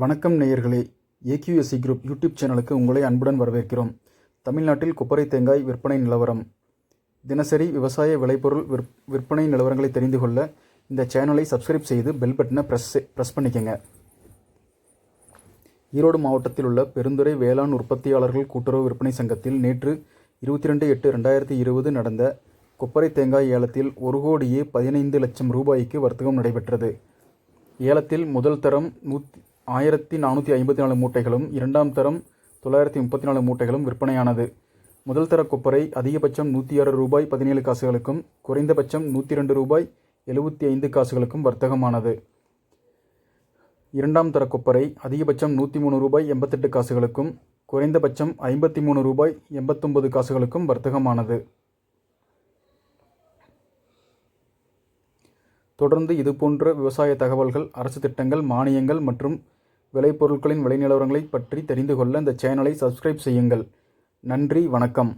வணக்கம் நேயர்களே. AQSC group YouTube சேனலுக்கு உங்களை அன்புடன் வரவேற்கிறோம். தமிழ்நாட்டில் கொப்பரை தேங்காய் விற்பனை நிலவரம். தினசரி விவசாய விளைபொருள் விற் விற்பனை நிலவரங்களை தெரிந்து கொள்ள இந்த சேனலை சப்ஸ்கிரைப் செய்து பெல் பட்டனை ப்ரெஸ் ப்ரெஸ் பண்ணிக்கங்க. ஈரோடு மாவட்டத்தில் உள்ள பெருந்துறை வேளாண் உற்பத்தியாளர்கள் கூட்டுறவு விற்பனை சங்கத்தில் நேற்று இருபத்தி ரெண்டு எட்டு ரெண்டாயிரத்தி இருபது நடந்த கொப்பரை தேங்காய் ஏலத்தில் ஒரு கோடியே பதினைந்து லட்சம் ரூபாய்க்கு வர்த்தகம் நடைபெற்றது. ஏலத்தில் முதல் தரம் நூற்றி ஆயிரத்தி நானூற்றி ஐம்பத்தி நாலு மூட்டைகளும் இரண்டாம் தரம் தொள்ளாயிரத்தி முப்பத்தி நாலு மூட்டைகளும் விற்பனையானது. முதல் தர கொப்பரை அதிகபட்சம் நூற்றி ஆறு ரூபாய் பதினேழு காசுகளுக்கும் குறைந்தபட்சம் நூற்றி ரெண்டு ரூபாய் எழுபத்தி ஐந்து காசுகளுக்கும் வர்த்தகமானது. இரண்டாம் தர கொப்பரை அதிகபட்சம் நூற்றி மூணு ரூபாய் எண்பத்தெட்டு காசுகளுக்கும் குறைந்தபட்சம் ஐம்பத்தி மூணு ரூபாய் எண்பத்தொம்பது காசுகளுக்கும் வர்த்தகமானது. தொடர்ந்து இதுபோன்ற விவசாய தகவல்கள் அரசு திட்டங்கள் மானியங்கள் மற்றும் விளைபொருட்களின் விலை பற்றி தெரிந்து கொள்ள இந்த சேனலை சப்ஸ்கிரைப் செய்யுங்கள். நன்றி வணக்கம்.